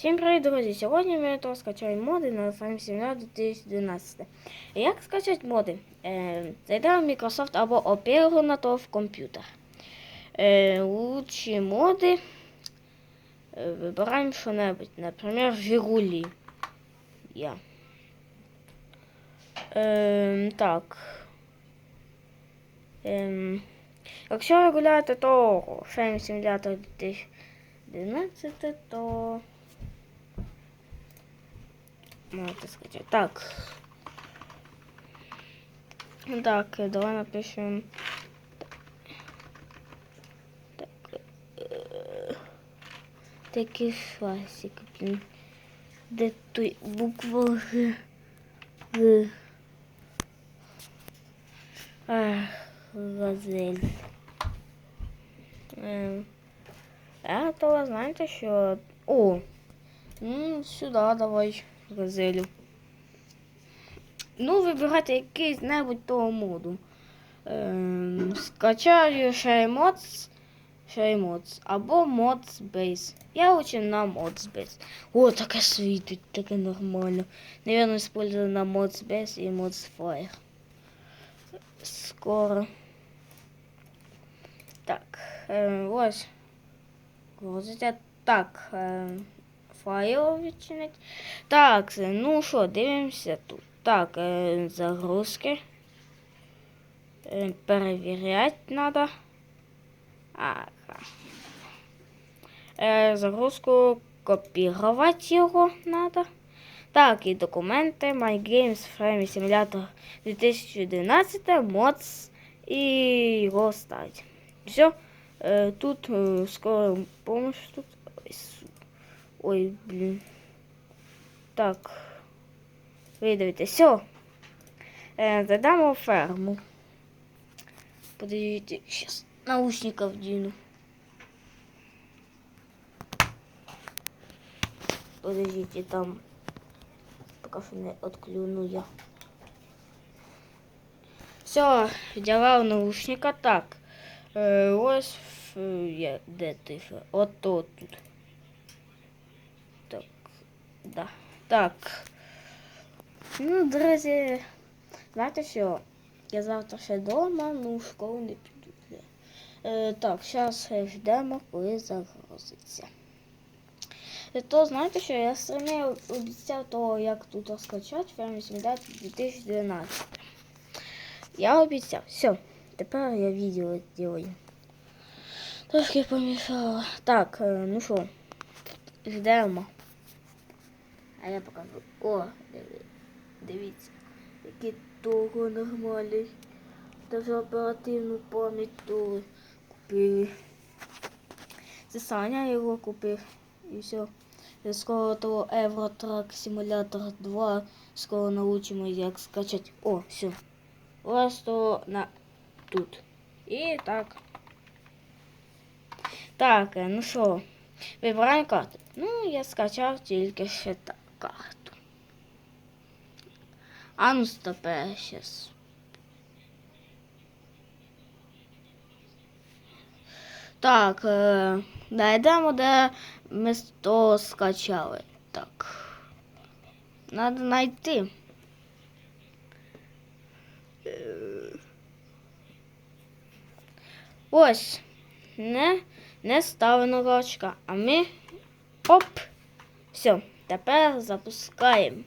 Всім привіт, друзі! Сьогодні ми то скачаємо моди на Farm Simulator 2012. І Як скачати моди? Е, зайдемо в Microsoft або оперу на то в комп'ютер. Е, лучші моди. Е, вибираємо що-небудь, наприклад, Жигулі. Я. Е, так. Ем, якщо ви гуляєте, то Farm Simulator 2012, то можете скачати. Так. Так, давай напишем. Так. е, Такий фасик, блін. Де той буква Г? Г. Газель. Ем. А то знаєте що? О! Ну, сюди давай газелю. Ну, вибирайте якийсь небудь того моду. Ем, скачаю Sharemods, Sharemods або Mods. Я учу на Mods Base. О, таке світить, таке нормально. Наверное, использую на Mods Base и Mods. Скоро. Так, е, ось. Грузиться. Так, е, файл відчинить. Так, ну що, дивимося тут. Так, е, загрузки. Е, перевіряти треба. Ага. Е, загрузку копірувати його треба. Так, і документи My Games Frame Simulator 2011 Mods і його ставить. Все. Е, тут е, скоро помощь тут. Ой, блін. Так. Видавите, все. Е, задамо ферму. Подождите, сейчас наушников вдену. Подождите, там пока что не отклюну я. Все, вдягав наушника. Так. Е, ось де ти? Ото тут. Да. Так. Ну, друзі, знаєте що? Я завтра ще вдома, ну в школу не піду. Е, так, зараз ждемо, коли загрузиться. Е, То знаєте що, я стримі обіцяв того, як тут скачати Фермі 2012. Я обіцяв. Все, тепер я відео делаю. Трошки помішала. Так, е, ну що, ждемо. А я покажу. О, дивіться, який того нормальний. Даже оперативну пам'ять то купили. Це Саня його купив. І все. Скоро того Eurotrack Simulator 2 скоро научимо як скачати. О, все. Просто на тут. І так. Так, е, ну що, вибираємо карту. Ну, я скачав тільки ще та карту. А ну стопе щас. Так, е, знайдемо, де ми скачали. Так. Надо знайти. Е, Ось. Не, не ставимо рочка, а ми оп. Все, тепер запускаємо.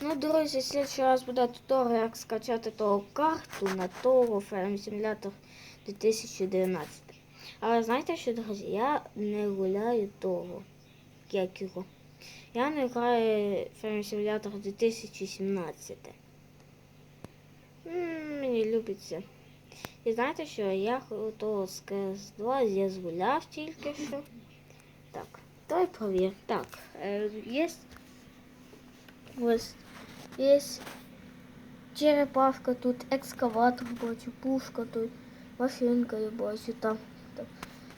Ну, друзі, слідчий раз буде туторіал, як скачати того карту на того Farm Simulator 2019. Але знаєте що, друзі, я не гуляю того, як його. Я не граю Farm Simulator 2017. М, Мені любиться. І знаєте що, я того з CS2 я згуляв тільки що. Так, давай провір. Так, е, є ось є черепашка тут, екскаватор бачу, пушка тут, машинка я бачу, там, там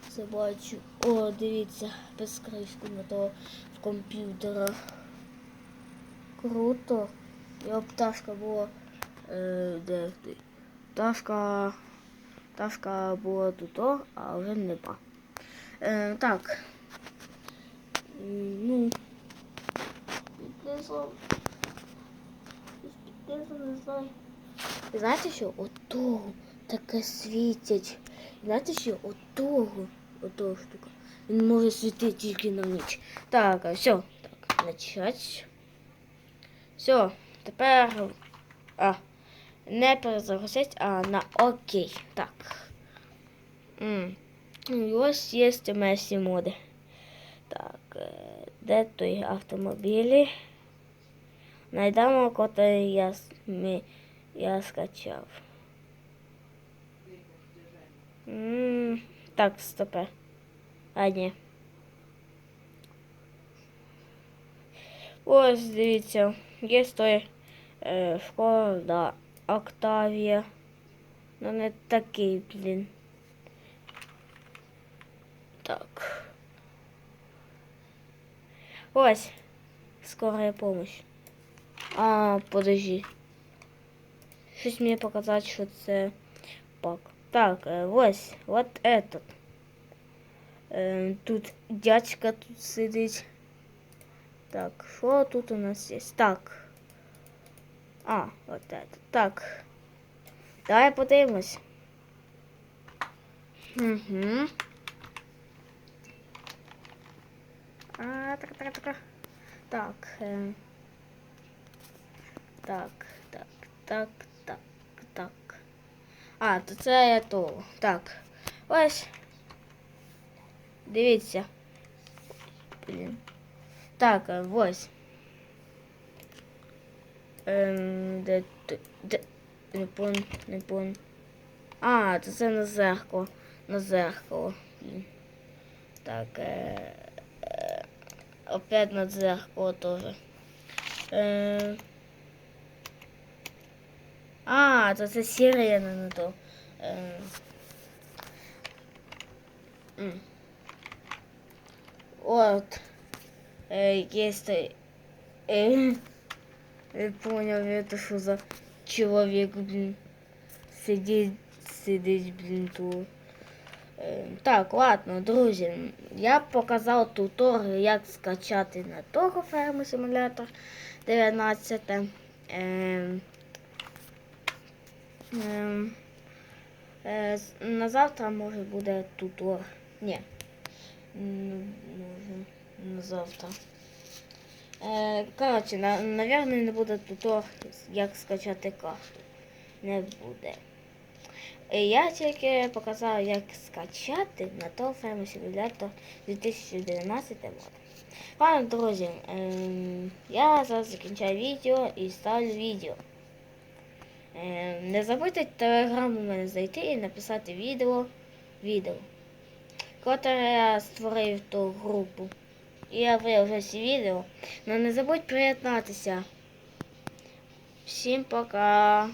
це бачу. О, дивіться, без кришку на того в комп'ютера. Круто. Його пташка була. Е, де ти? Пташка. Пташка була тут, а вже нема. Е, так. Ну. Підписав. Підписав, не знаю. Знаєте що? Отого таке світять. І Знаєте що? Отого. Отого штука. Він може світити тільки на ніч. Так, а все. Так, начать. Все, тепер. А. Не перезагрузить, а на окей. Так. М. І ось є моди. Так, де той автомобілі? Найдемо, котрий я, ми, я скачав. М, Так, стопе. А, ні. Ось, дивіться, є той е, Шкода Октавія. Ну не такий, блін. Так. Ось. Скорая помощь. А, подожди. Щось мені показати, що це пак. Так, е, ось, от этот. Е, тут дядька тут сидить. Так, що тут у нас є? Так. А, от это. Так. Давай подивимось. Угу. А, так, так, так. Так. Е, так, так, так, так, так. А, то це я то. Так. Ось. Дивіться. Блін. Так, е, ось. Ем, де, т- де, не пон, не пон. А, то це на зеркало. На зеркало. Блін. Так, е, е, опять на зеркало тоже. Е, а, то це сирена не то. Е, м. От. Е, той. Е, я понял, это что за человек, блин. Сидить, сидить, блин, тут. Е, Так, ладно, друзі, я показав туторіал, як скачати на того ферму симулятор 19. Ем, ем, е, з- на завтра може буде тутор. Ні. На завтра. Е, коротше, на, наверное, не буде тутор, як скачати карту. Не буде. Я тільки показав, як скачати на то Farming Simulator 2019 рік. Ладно, друзі, ем, я зараз закінчаю відео і ставлю відео. Ем, не забудьте телеграм у мене зайти і написати відео, відео, котре я створив ту групу. І я виявив всі відео. Но не забудь приєднатися. Всім пока!